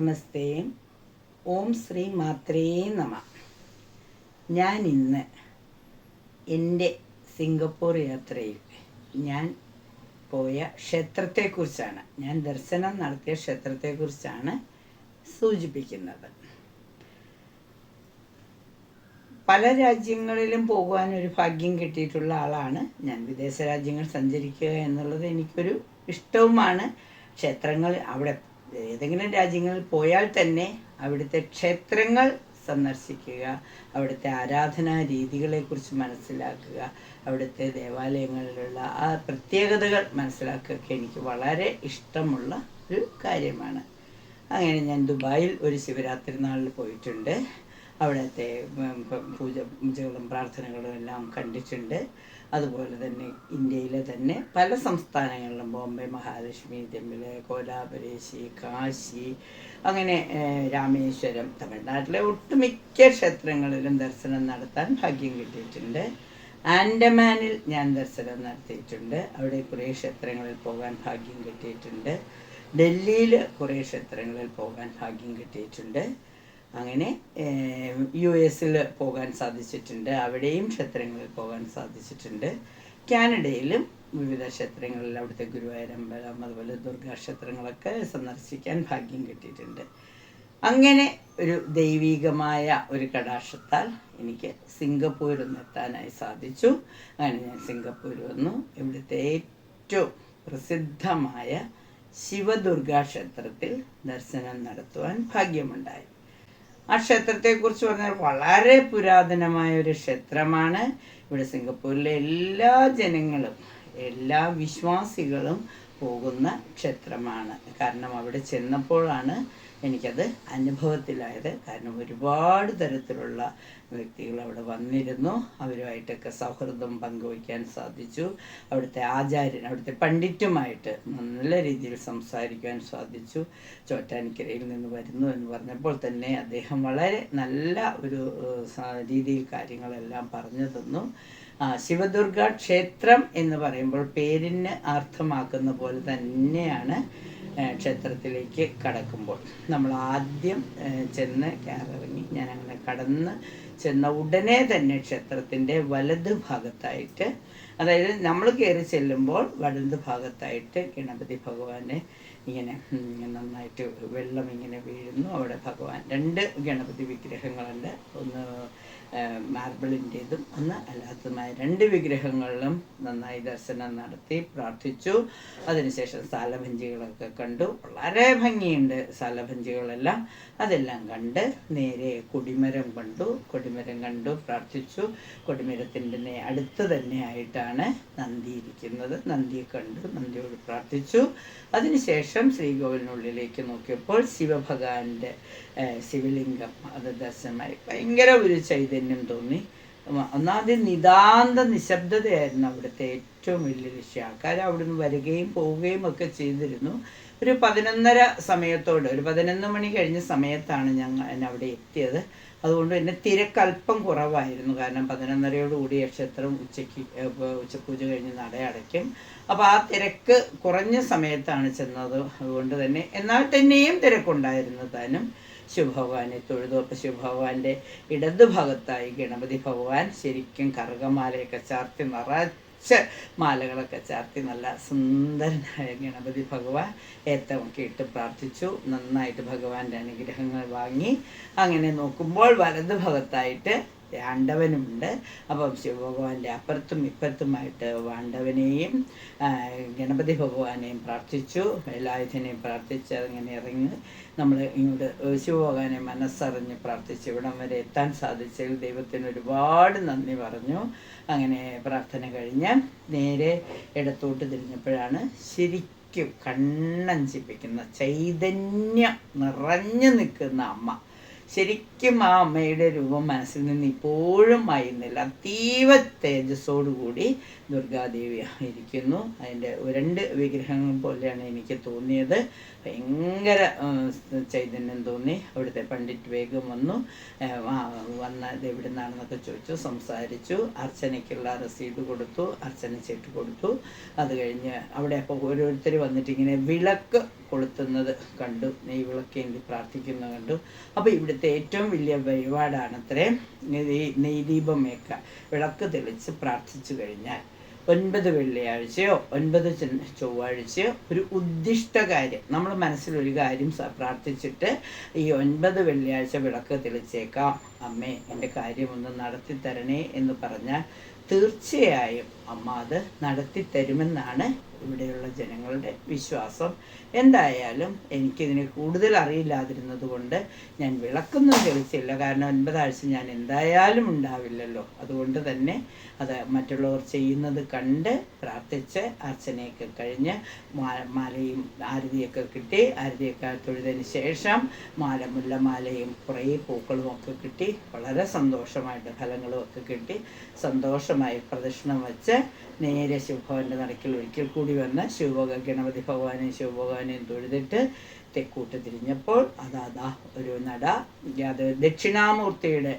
നമസ്തേ. ഓം ശ്രീ മാത്രേ നമ. ഞാൻ ഇന്ന് എന്റെ സിംഗപ്പൂർ യാത്രയിൽ ഞാൻ പോയ ക്ഷേത്രത്തെക്കുറിച്ചാണ്. ഞാൻ ദർശനം നടത്തിയ ക്ഷേത്രത്തെക്കുറിച്ചാണ് സൂചിപ്പിക്കുന്നത്. പല രാജ്യങ്ങളിലും പോകുവാൻ ഒരു ഭാഗ്യം കിട്ടിയിട്ടുള്ള ആളാണ് ഞാൻ. വിദേശ രാജ്യങ്ങൾ സഞ്ചരിക്കുക എന്നുള്ളത് എനിക്കൊരു ഇഷ്ടവുമാണ്. ക്ഷേത്രങ്ങൾ അവിടെ ഏതെങ്കിലും രാജ്യങ്ങളിൽ പോയാൽ തന്നെ അവിടുത്തെ ക്ഷേത്രങ്ങൾ സന്ദർശിക്കുക അവിടുത്തെ ആരാധനാ രീതികളെക്കുറിച്ച് മനസ്സിലാക്കുക അവിടുത്തെ ദേവാലയങ്ങളിലുള്ള ആ പ്രത്യേകതകൾ മനസ്സിലാക്കുകയൊക്കെ എനിക്ക് വളരെ ഇഷ്ടമുള്ള ഒരു കാര്യമാണ്. അങ്ങനെ ഞാൻ ദുബായിൽ ഒരു ശിവരാത്രി നാളിൽ പോയിട്ടുണ്ട്. അവിടുത്തെ പൂജ പൂജകളും പ്രാർത്ഥനകളും എല്ലാം കണ്ടിട്ടുണ്ട്. അതുപോലെ തന്നെ ഇന്ത്യയിലെ തന്നെ പല സംസ്ഥാനങ്ങളിലും ബോംബെ മഹാലക്ഷ്മി ടെമ്പിൾ കോലാപുരേശി കാശി അങ്ങനെ രാമേശ്വരം തമിഴ്നാട്ടിലെ ഒട്ടുമിക്ക ക്ഷേത്രങ്ങളിലും ദർശനം നടത്താൻ ഭാഗ്യം കിട്ടിയിട്ടുണ്ട്. ആൻഡമാനിൽ ഞാൻ ദർശനം നടത്തിയിട്ടുണ്ട്. അവിടെ കുറേ ക്ഷേത്രങ്ങളിൽ പോകാൻ ഭാഗ്യം കിട്ടിയിട്ടുണ്ട്. ഡൽഹിയിൽ കുറേ ക്ഷേത്രങ്ങളിൽ പോകാൻ ഭാഗ്യം കിട്ടിയിട്ടുണ്ട്. അങ്ങനെ യു എസിൽ പോകാൻ സാധിച്ചിട്ടുണ്ട്. അവിടെയും ക്ഷേത്രങ്ങളിൽ പോകാൻ സാധിച്ചിട്ടുണ്ട്. കാനഡയിലും വിവിധ ക്ഷേത്രങ്ങളിൽ അവിടുത്തെ ഗുരുവായൂരമ്പലം അതുപോലെ ദുർഗാ ക്ഷേത്രങ്ങളൊക്കെ സന്ദർശിക്കാൻ ഭാഗ്യം കിട്ടിയിട്ടുണ്ട്. അങ്ങനെ ഒരു ദൈവീകമായ ഒരു കടാക്ഷത്താൽ എനിക്ക് സിംഗപ്പൂരിൽ എത്താനായി സാധിച്ചു. അങ്ങനെ ഞാൻ സിംഗപ്പൂർ വന്നു. ഇവിടുത്തെ ഏറ്റവും പ്രസിദ്ധമായ ശിവദുർഗാ ക്ഷേത്രത്തിൽ ദർശനം നടത്തുവാൻ ഭാഗ്യമുണ്ടായി. ആ ക്ഷേത്രത്തെക്കുറിച്ച് പറഞ്ഞാൽ വളരെ പുരാതനമായ ഒരു ക്ഷേത്രമാണ്. ഇവിടെ സിംഗപ്പൂരിലെ എല്ലാ ജനങ്ങളും എല്ലാ വിശ്വാസികളും പോകുന്ന ക്ഷേത്രമാണ്. കാരണം അവിടെ ചെന്നപ്പോഴാണ് എനിക്കത് അനുഭവത്തിലായത്. കാരണം ഒരുപാട് തരത്തിലുള്ള വ്യക്തികൾ അവിടെ വന്നിരുന്നു. അവരുമായിട്ടൊക്കെ സൗഹൃദം പങ്കുവയ്ക്കാൻ സാധിച്ചു. അവിടുത്തെ ആചാര്യൻ അവിടുത്തെ പണ്ഡിറ്റുമായിട്ട് നല്ല രീതിയിൽ സംസാരിക്കാൻ സാധിച്ചു. ചോറ്റാനിക്കരയിൽ നിന്ന് വരുന്നു എന്ന് പറഞ്ഞപ്പോൾ തന്നെ അദ്ദേഹം വളരെ നല്ല ഒരു രീതിയിൽ കാര്യങ്ങളെല്ലാം പറഞ്ഞു തന്നു. ആ, ശിവദുർഗ ക്ഷേത്രം എന്ന് പറയുമ്പോൾ പേരിന് അർത്ഥമാക്കുന്ന പോലെ തന്നെയാണ് ക്ഷേത്രത്തിലേക്ക് കടക്കുമ്പോൾ. നമ്മൾ ആദ്യം ചെന്ന് കയറിറങ്ങി. ഞാൻ അങ്ങനെ കടന്ന് ചെന്ന ഉടനെ തന്നെ ക്ഷേത്രത്തിന്റെ വലത് ഭാഗത്തായിട്ട് അതായത് നമ്മൾ കയറി ചെല്ലുമ്പോൾ വലത് ഭാഗത്തായിട്ട് ഗണപതി ഭഗവാനെ ഇങ്ങനെ നന്നായിട്ട് വെള്ളം ഇങ്ങനെ വീഴുന്നു. അവിടെ ഭഗവാൻ രണ്ട് ഗണപതി വിഗ്രഹങ്ങളുണ്ട്. ഒന്ന് മാർബിളിന്റെതും ഒന്ന് അല്ലാത്തതുമായ രണ്ട് വിഗ്രഹങ്ങളിലും നന്നായി ദർശനം നടത്തി പ്രാർത്ഥിച്ചു. അതിനുശേഷം സാലഭഞ്ചികളൊക്കെ കണ്ടു. വളരെ ഭംഗിയുണ്ട് സാലഭഞ്ചികളെല്ലാം. അതെല്ലാം കണ്ട് നേരെ കൊടിമരം കണ്ടു. കൊടിമരം കണ്ടു പ്രാർത്ഥിച്ചു. കൊടിമരത്തിന്റെ അടുത്ത് തന്നെ ആയിട്ടാണ് നന്ദി ഇരിക്കുന്നത്. നന്ദിയെ കണ്ടു നന്ദിയോട് പ്രാർത്ഥിച്ചു. അതിനുശേഷം ശ്രീകോവിലിനുള്ളിലേക്ക് നോക്കിയപ്പോൾ ശിവഭഗവാന്റെ ശിവലിംഗം അത് ദർശനമായി. ഭയങ്കര ഒരു ചൈതന്യം തോന്നി. ഉം, ഒന്നാമത് നിതാന്ത നിശബ്ദതയായിരുന്നു അവിടുത്തെ ഏറ്റവും വലിയ വിഷയം ആൾക്കാർ അവിടുന്ന് വരികയും പോവുകയും ഒക്കെ ചെയ്തിരുന്നു. ഒരു പതിനൊന്നര സമയത്തോട് ഒരു പതിനൊന്ന് മണി കഴിഞ്ഞ സമയത്താണ് ഞങ്ങൾ അവിടെ എത്തിയത്. അതുകൊണ്ട് തന്നെ തിരക്കല്പം കുറവായിരുന്നു. കാരണം പതിനൊന്നരയോടുകൂടി ക്ഷേത്രം ഉച്ചയ്ക്ക് ഉച്ചപൂജ കഴിഞ്ഞ് നട അടയ്ക്കും. അപ്പോൾ ആ തിരക്ക് കുറഞ്ഞ സമയത്താണ് ചെന്നത്. അതുകൊണ്ട് തന്നെ എന്നാൽ തന്നെയും തിരക്കുണ്ടായിരുന്നു താനും. ശിവഭഗവാനെ തൊഴുതു ശിവഭഗവാന്റെ ഇടതു ഭാഗത്തായി ഗണപതി ഭഗവാൻ ശരിക്കും കറുകമാലയൊക്കെ ചാർത്തി നിറച്ച് മാലകളൊക്കെ ചാർത്തി നല്ല സുന്ദരനായ ഗണപതി ഭഗവാൻ ഏത്തമൊക്കെ ഇട്ട് പ്രാർത്ഥിച്ചു. നന്നായിട്ട് ഭഗവാന്റെ അനുഗ്രഹങ്ങൾ വാങ്ങി. അങ്ങനെ നോക്കുമ്പോൾ വലതു ഭാഗത്തായിട്ട് ആണ്ടവനുമുണ്ട് അപ്പം ശിവഭഗവാന്റെ അപ്പുറത്തും ഇപ്പുറത്തുമായിട്ട് ആണ്ടവനെയും ഗണപതി ഭഗവാനെയും പ്രാർത്ഥിച്ചു. എല്ലായുധനെയും പ്രാർത്ഥിച്ച് അങ്ങനെ ഇറങ്ങി നമ്മൾ ഇങ്ങോട്ട് ശിവഭഗവാനെ മനസ്സറിഞ്ഞ് പ്രാർത്ഥിച്ച് ഇവിടം വരെ എത്താൻ സാധിച്ചതിൽ ദൈവത്തിന് ഒരുപാട് നന്ദി പറഞ്ഞു. അങ്ങനെ പ്രാർത്ഥന കഴിഞ്ഞ് നേരെ ഇടത്തോട്ട് തിരിഞ്ഞപ്പോഴാണ് ശരിക്കും കണ്ണഞ്ചിപ്പിക്കുന്ന ചൈതന്യം നിറഞ്ഞു നിൽക്കുന്ന അമ്മ. ശരിക്കും ആ അമ്മയുടെ രൂപം മനസ്സിൽ നിന്ന് ഇപ്പോഴും മായുന്നില്ല അതീവ തേജസ്സോടുകൂടി ദുർഗാദേവി ഇരിക്കുന്നു അതിന്റെ രണ്ട് വിഗ്രഹങ്ങൾ പോലെയാണ് എനിക്ക് തോന്നിയത്. ഭയങ്കര ചൈതന്യം തോന്നി. അവിടുത്തെ പണ്ഡിറ്റ് വേഗം വന്നു. ആ, ആ, വന്ന ഇത് എവിടെ നിന്നാണെന്നൊക്കെ ചോദിച്ചു സംസാരിച്ചു. അർച്ചനയ്ക്കുള്ള രസീത് കൊടുത്തു അർച്ചന ചീട്ട് കൊടുത്തു. അത് കഴിഞ്ഞ് അവിടെ അപ്പോൾ ഓരോരുത്തർ വന്നിട്ട് ഇങ്ങനെ വിളക്ക് കൊളുത്തുന്നത് കണ്ടു. നെയ് വിളക്കേന്തി പ്രാർത്ഥിക്കുന്നത് കണ്ടു. അപ്പോൾ ഇവിടുത്തെ ഏറ്റവും വലിയ വഴിപാടാണത്രേ ഈ നെയ്ദീപമേക്ക. വിളക്ക് തെളിച്ച് പ്രാർത്ഥിച്ചു കഴിഞ്ഞാൽ ഒൻപത് വെള്ളിയാഴ്ചയോ ഒൻപത് ചൊവ്വാഴ്ചയോ ഒരു ഉദ്ദിഷ്ട കാര്യം. നമ്മൾ മനസ്സിൽ ഒരു കാര്യം പ്രാർത്ഥിച്ചിട്ട് ഈ ഒൻപത് വെള്ളിയാഴ്ച വിളക്ക് തെളിച്ചേക്കാം. അമ്മേ എന്റെ കാര്യമൊന്ന് നടത്തി തരണേ എന്ന് പറഞ്ഞാൽ തീർച്ചയായും അമ്മ അത് നടത്തി തരുമെന്നാണ് ഇവിടെയുള്ള ജനങ്ങളുടെ വിശ്വാസം എന്തായാലും എനിക്കിതിനെ കൂടുതൽ അറിയില്ലാതിരുന്നത് കൊണ്ട് ഞാൻ വിളക്കൊന്നും തെളിച്ചില്ല. കാരണം ഒൻപതാഴ്ച ഞാൻ എന്തായാലും ഉണ്ടാവില്ലല്ലോ. അതുകൊണ്ട് തന്നെ അത് മറ്റുള്ളവർ ചെയ്യുന്നത് കണ്ട് പ്രാർത്ഥിച്ച് അർച്ചനയൊക്കെ കഴിഞ്ഞ് മാലയും ആരതിയൊക്കെ കിട്ടി. ആരതിയൊക്കെ തൊഴുതിന് ശേഷം മാല മുല്ലമാലയും കുറേ പൂക്കളും ഒക്കെ കിട്ടി. വളരെ സന്തോഷമായിട്ട് ഫലങ്ങളും ഒക്കെ കിട്ടി. സന്തോഷമായി പ്രദക്ഷിണം വെച്ച് നേരെ ശിവഭവന്റെ നടക്കിൽ ഒരിക്കൽ കൂടി വന്ന് ശിവഭഗ ഗണപതി ഭഗവാനെയും ശിവഭഗവാനെയും തൊഴുതിട്ട് തെക്കൂട്ട് തിരിഞ്ഞപ്പോൾ അതാ അതാ ഒരു നട. അത് ദക്ഷിണാമൂർത്തിയുടെ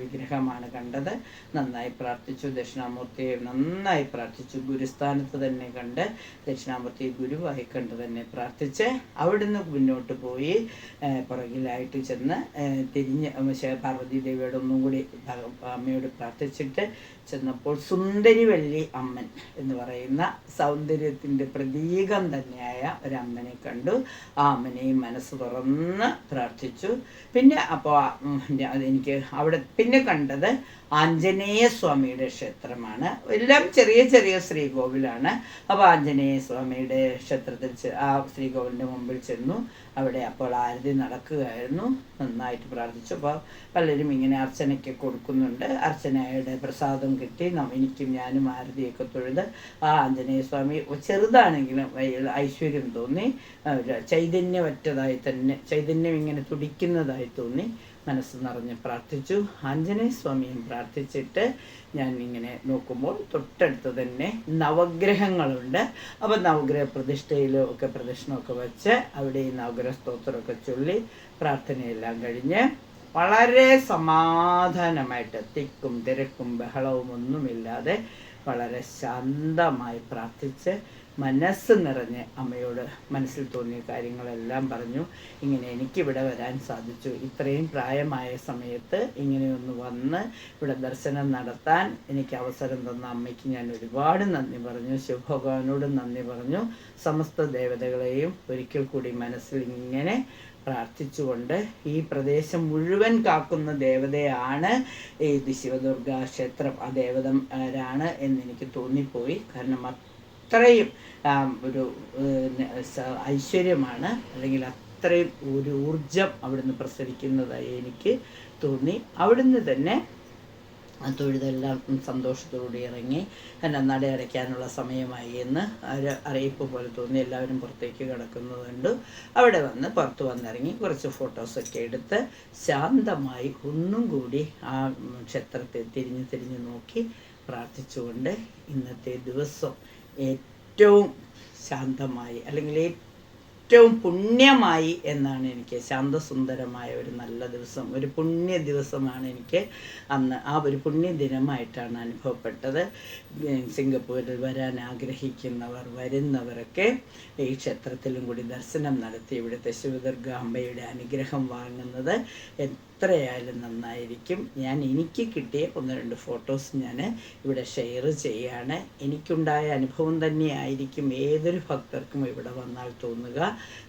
വിഗ്രഹമാണ് കണ്ടത്. നന്നായി പ്രാർത്ഥിച്ചു. ദക്ഷിണാമൂർത്തിയെ നന്നായി പ്രാർത്ഥിച്ചു. ഗുരുസ്ഥാനത്ത് തന്നെ കണ്ട് ദക്ഷിണാമൂർത്തി ഗുരുവായി കണ്ട് തന്നെ പ്രാർത്ഥിച്ച് അവിടുന്ന് മുന്നോട്ട് പോയി പുറകിലായിട്ട് ചെന്ന് തിരിഞ്ഞ് പാർവതി ദേവിയോട് ഒന്നും കൂടി അമ്മയോട് പ്രാർത്ഥിച്ചിട്ട് ചെന്നപ്പോൾ സുന്ദരിവല്ലി അമ്മൻ എന്ന് പറയുന്ന സൗന്ദര്യത്തിന്റെ പ്രതീകം തന്നെയായ ഒരു അമ്മനെ കണ്ടു. ആ അമ്മനെയും മനസ്സ് തുറന്ന് പ്രാർത്ഥിച്ചു. പിന്നെ അപ്പോൾ അതെനിക്ക് അവിടെ പിന്നെ കണ്ടത് ആഞ്ജനേയ സ്വാമിയുടെ ക്ഷേത്രമാണ്. എല്ലാം ചെറിയ ചെറിയ ശ്രീകോവിലാണ്. അപ്പോൾ ആഞ്ജനേയ സ്വാമിയുടെ ക്ഷേത്രത്തിൽ ആ ശ്രീകോവിലിന്റെ മുമ്പിൽ ചെന്നു. അവിടെ അപ്പോൾ ആരതി നടക്കുകയായിരുന്നു. നന്നായിട്ട് പ്രാർത്ഥിച്ചു. അപ്പോൾ പലരും ഇങ്ങനെ അർച്ചനയ്ക്ക് കൊടുക്കുന്നുണ്ട്. അർച്ചനയുടെ പ്രസാദം കിട്ടി. എനിക്കും ഞാനും ആരതിയൊക്കെ തൊഴുത് ആ ആഞ്ജനേയ സ്വാമി ചെറുതാണെങ്കിലും ഐശ്വര്യം തോന്നി. ചൈതന്യമറ്റതായി തന്നെ ചൈതന്യം ഇങ്ങനെ തുടിക്കുന്നതായി തോന്നി. മനസ്സ് നിറഞ്ഞ് പ്രാർത്ഥിച്ചു. ആഞ്ജനേയ സ്വാമിയും പ്രാർത്ഥിച്ചിട്ട് ഞാൻ ഇങ്ങനെ നോക്കുമ്പോൾ തൊട്ടടുത്ത് തന്നെ നവഗ്രഹങ്ങളുണ്ട്. അപ്പോൾ നവഗ്രഹ പ്രതിഷ്ഠയിലും ഒക്കെ പ്രദക്ഷിണമൊക്കെ വെച്ച് അവിടെ ഈ നവഗ്രഹ സ്തോത്രമൊക്കെ ചൊല്ലി പ്രാർത്ഥനയെല്ലാം കഴിഞ്ഞ് വളരെ സമാധാനമായിട്ട് തിക്കും തിരക്കും ബഹളവും ഒന്നുമില്ലാതെ വളരെ ശാന്തമായി പ്രാർത്ഥിച്ച് മനസ്സ് നിറഞ്ഞ് അമ്മയോട് മനസ്സിൽ തോന്നിയ കാര്യങ്ങളെല്ലാം പറഞ്ഞു. ഇങ്ങനെ എനിക്കിവിടെ വരാൻ സാധിച്ചു. ഇത്രയും പ്രായമായ സമയത്ത് ഇങ്ങനെയൊന്ന് വന്ന് ഇവിടെ ദർശനം നടത്താൻ എനിക്ക് അവസരം തന്ന അമ്മയ്ക്ക് ഞാൻ ഒരുപാട് നന്ദി പറഞ്ഞു. ശിവഭഗവാനോട് നന്ദി പറഞ്ഞു. സമസ്ത ദേവതകളെയും ഒരിക്കൽ കൂടി മനസ്സിൽ ഇങ്ങനെ പ്രാർത്ഥിച്ചുകൊണ്ട് ഈ പ്രദേശം മുഴുവൻ കാക്കുന്ന ദേവതയാണ് ഈ ശിവദുർഗ ക്ഷേത്രം. ആ ദേവതം ആരാണ് എന്ന് എനിക്ക് തോന്നിപ്പോയി. കാരണം അത്രയും ഒരു ഐശ്വര്യമാണ്. അല്ലെങ്കിൽ അത്രയും ഒരു ഊർജം അവിടുന്ന് പ്രസരിക്കുന്നതായി എനിക്ക് തോന്നി. അവിടുന്ന് തന്നെ തൊഴുതെല്ലാം സന്തോഷത്തോടെ ഇറങ്ങി എന്നെ നട അടയ്ക്കാനുള്ള സമയമായി എന്ന് ഒരു അറിയിപ്പ് പോലെ തോന്നി. എല്ലാവരും പുറത്തേക്ക് കിടക്കുന്നതുകൊണ്ട് അവിടെ വന്ന് പുറത്ത് വന്നിറങ്ങി കുറച്ച് ഫോട്ടോസൊക്കെ എടുത്ത് ശാന്തമായി ഒന്നും കൂടി ആ ക്ഷേത്രത്തെ തിരിഞ്ഞ് തിരിഞ്ഞ് നോക്കി പ്രാർത്ഥിച്ചുകൊണ്ട് ഇന്നത്തെ ദിവസം ഏറ്റവും ശാന്തമായി അല്ലെങ്കിൽ ഏറ്റവും പുണ്യമായി എന്നാണ് എനിക്ക് ശാന്തസുന്ദരമായ ഒരു നല്ല ദിവസം ഒരു പുണ്യ ദിവസമാണ് എനിക്ക് അന്ന് ആ ഒരു പുണ്യ ദിനമായിട്ടാണ് അനുഭവപ്പെട്ടത്. സിംഗപ്പൂരിൽ വരാൻ ആഗ്രഹിക്കുന്നവർ വരുന്നവരൊക്കെ ഈ ക്ഷേത്രത്തിലും കൂടി ദർശനം നടത്തി ഇവിടുത്തെ ശിവദുർഗ അമ്മയുടെ അനുഗ്രഹം വാങ്ങുന്നത് എത്രയായാലും നന്നായിരിക്കും. ഞാൻ എനിക്ക് കിട്ടിയ ഒന്ന് രണ്ട് ഫോട്ടോസ് ഞാൻ ഇവിടെ ഷെയർ ചെയ്യാണ്. എനിക്കുണ്ടായ അനുഭവം തന്നെയായിരിക്കും ഏതൊരു ഭക്തർക്കും ഇവിടെ വന്നാൽ തോന്നുക.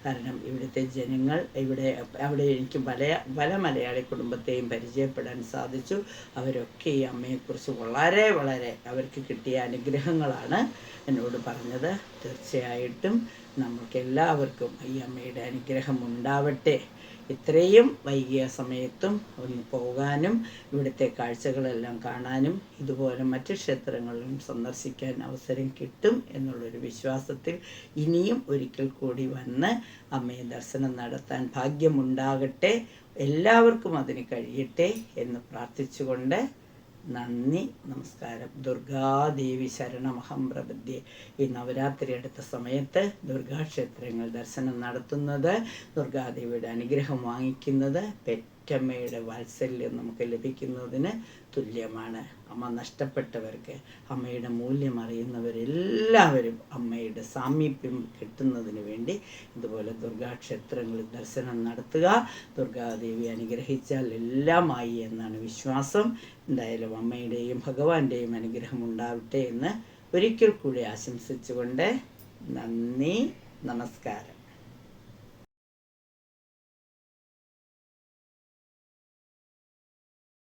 കാരണം ഇവിടുത്തെ ജനങ്ങൾ ഇവിടെ അവിടെ എനിക്ക് പല പല മലയാളി കുടുംബത്തെയും പരിചയപ്പെടാൻ സാധിച്ചു. അവരൊക്കെ ഈ അമ്മയെക്കുറിച്ച് വളരെ വളരെ അവർക്ക് കിട്ടിയ അനുഗ്രഹങ്ങളാണ് എന്നോട് പറഞ്ഞത്. തീർച്ചയായിട്ടും നമുക്കെല്ലാവർക്കും ഈ അമ്മയുടെ അനുഗ്രഹം ഉണ്ടാവട്ടെ. ഇത്രയും വൈകിയ സമയത്തും ഒന്ന് പോകാനും ഇവിടുത്തെ കാഴ്ചകളെല്ലാം കാണാനും ഇതുപോലെ മറ്റ് ക്ഷേത്രങ്ങളിലും സന്ദർശിക്കാൻ അവസരം കിട്ടും എന്നുള്ളൊരു വിശ്വാസത്തിൽ ഇനിയും ഒരിക്കൽ കൂടി വന്ന് അമ്മയെ ദർശനം നടത്താൻ ഭാഗ്യമുണ്ടാകട്ടെ. എല്ലാവർക്കും അതിന് കഴിയട്ടെ എന്ന് പ്രാർത്ഥിച്ചുകൊണ്ട് നന്ദി നമസ്കാരം. ദുർഗാദേവി ശരണമഹം പ്രപദ്യേ ഈ നവരാത്രി അടുത്ത സമയത്ത് ദുർഗാക്ഷേത്രങ്ങൾ ദർശനം നടത്തുന്നത് ദുർഗാദേവിയുടെ അനുഗ്രഹം വാങ്ങിക്കുന്നത് പെറ്റമ്മയുടെ വാത്സല്യം നമുക്ക് ലഭിക്കുന്നതിന് തുല്യമാണ്. അമ്മ നഷ്ടപ്പെട്ടവർക്ക് അമ്മയുടെ മൂല്യം അറിയുന്നവരെല്ലാവരും അമ്മയുടെ സാമീപ്യം കിട്ടുന്നതിന് വേണ്ടി ഇതുപോലെ ദുർഗാക്ഷേത്രങ്ങളിൽ ദർശനം നടത്തുക. ദുർഗാദേവി അനുഗ്രഹിച്ചാൽ എല്ലാമായി എന്നാണ് വിശ്വാസം. എന്തായാലും അമ്മയുടെയും ഭഗവാന്റെയും അനുഗ്രഹം ഉണ്ടാവട്ടെ എന്ന് ഒരിക്കൽ കൂടി ആശംസിച്ചുകൊണ്ട് നന്ദി നമസ്കാരം.